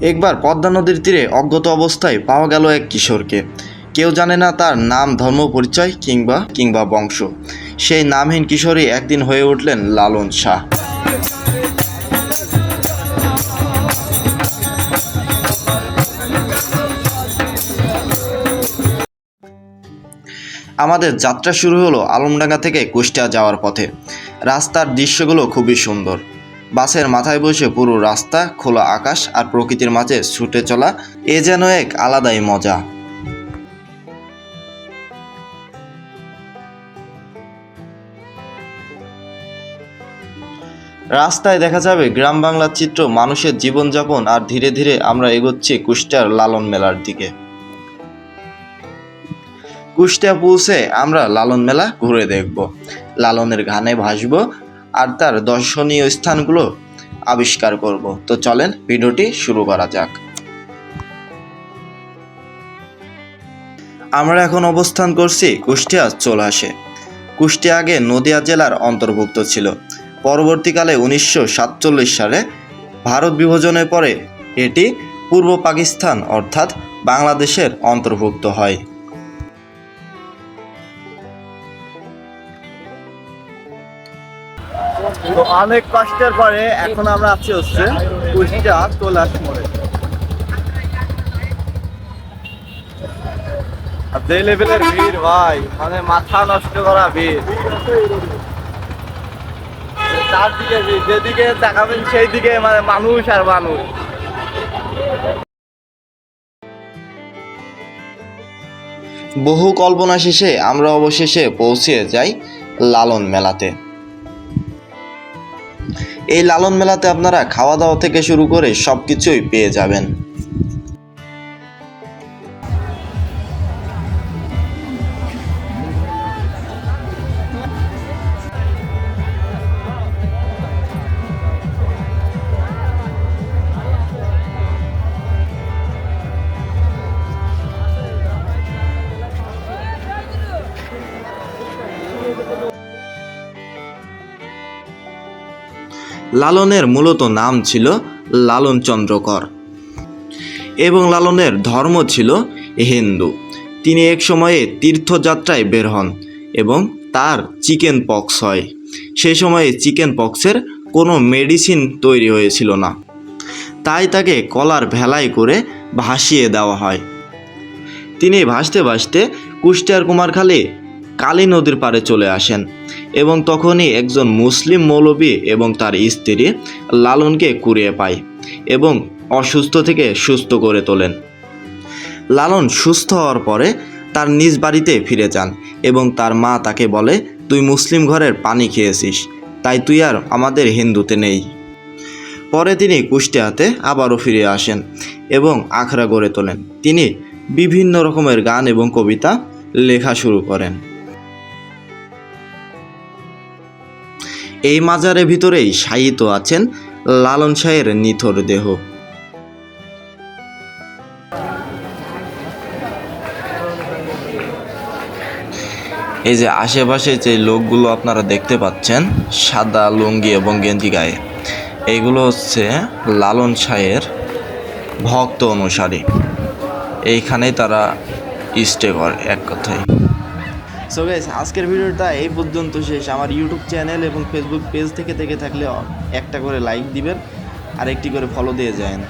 একবার পদ্মা নদীর তীরে অজ্ঞত অবস্থায় পাওয়া গেল এক কিশোরকে। কেউ জানে না তার নাম, ধর্ম, পরিচয় কিংবা কিংবা বংশ। সেই নামহীন কিশোরী একদিন হয়ে উঠলেন লালন শাহ। আমাদের যাত্রা শুরু হলো আলমডাঙ্গা থেকে কুষ্টিয়া যাওয়ার পথে। রাস্তার দৃশ্যগুলো খুবই সুন্দর। বাসের মাথায় বসে পুরো রাস্তা খোলা আকাশ আর প্রকৃতির মাঝে ছুটে চলা, এ যেন এক আলাদাই মজা। রাস্তায় দেখা যাবে গ্রাম বাংলার চিত্র, মানুষের জীবনযাপন আর ধীরে ধীরে আমরা এগোচ্ছি কুষ্টিয়ার লালন মেলার দিকে। কুষ্টিয়া পৌঁছে আমরা লালন মেলা ঘুরে দেখব। লালনের ঘানে ভাসব আর তার দর্শনীয় স্থানগুলো আবিষ্কার করব। তো চলেন ভিডিওটি শুরু করা যাক। আমরা এখন অবস্থান করছি কুষ্টিয়া চোলাসে কুষ্টিয়া আগে নদিয়া জেলার অন্তর্ভুক্ত ছিল। পরবর্তীকালে উনিশশো সাতচল্লিশ সালে ভারত বিভাজনের পরে এটি পূর্ব পাকিস্তান অর্থাৎ বাংলাদেশের অন্তর্ভুক্ত হয়। তো অনেক কষ্টের পরে এখন আমরা আছি হচ্ছে কুষ্টিয়া তোলাস মোড়ে। যে লেভেলের ভিড় ভাই মানে মাথা নষ্ট করা ভিড়। চারদিকে ভিড় যেদিকে তাকাবেন সেই দিকে মানে মানুষ আর মানুষ। বহু কল্পনা শেষে আমরা অবশেষে পৌঁছে যাই লালন মেলাতে। এই লালন মেলাতে আপনারা খাওয়া দাওয়া থেকে শুরু করে সব কিছুই পেয়ে যাবেন। লালনের মূলত নাম ছিল লালন চন্দ্রকর এবং লালনের ধর্ম ছিল হিন্দু। তিনি এক সময়ে তীর্থযাত্রায় বের হন এবং তার চিকেন পক্স হয়। সেই সময়ে চিকেন পক্সের কোনো মেডিসিন তৈরি হয়েছিল না। তাই তাকে কলার ভেলাই করে ভাসিয়ে দেওয়া হয়। তিনি ভাসতে ভাসতে কুষ্টিয়ার কুমারখালী কালী নদীর পাড়ে চলে আসেন এবং তখনই একজন মুসলিম মৌলবী এবং তার স্ত্রী লালনকে কুড়িয়ে পায় এবং অসুস্থ থেকে সুস্থ করে তোলেন। লালন সুস্থ হওয়ার পরে তার নিজ বাড়িতে ফিরে যান এবং তার মা তাকে বলে, তুই মুসলিম ঘরের পানি খেয়েছিস, তাই তুই আর আমাদের হিন্দুতে নেই। পরে তিনি কুষ্টিয়াতে আবারও ফিরে আসেন এবং আখড়া গড়ে তোলেন। তিনি বিভিন্ন রকমের গান এবং কবিতা লেখা শুরু করেন। এই মাজারের ভিতরেই শায়িত আছেন লালন শাহের নিথর দেহ। এই যে আশেপাশে যে লোকগুলো আপনারা দেখতে পাচ্ছেন, সাদা লুঙ্গি এবং গেঞ্জি গায়ে এইগুলো হচ্ছে লালন শাহের ভক্ত অনুসারী। এইখানেই তারা স্টে করে, এক কথায়। সো গাইস আজকের ভিডিওটা এই পর্যন্ত শেষ। আমার ইউটিউব চ্যানেল এবং ফেসবুক পেজ থেকে থেকে থাকলে একটা করে লাইক দিবেন আর একটি করে ফলো দিয়ে যান।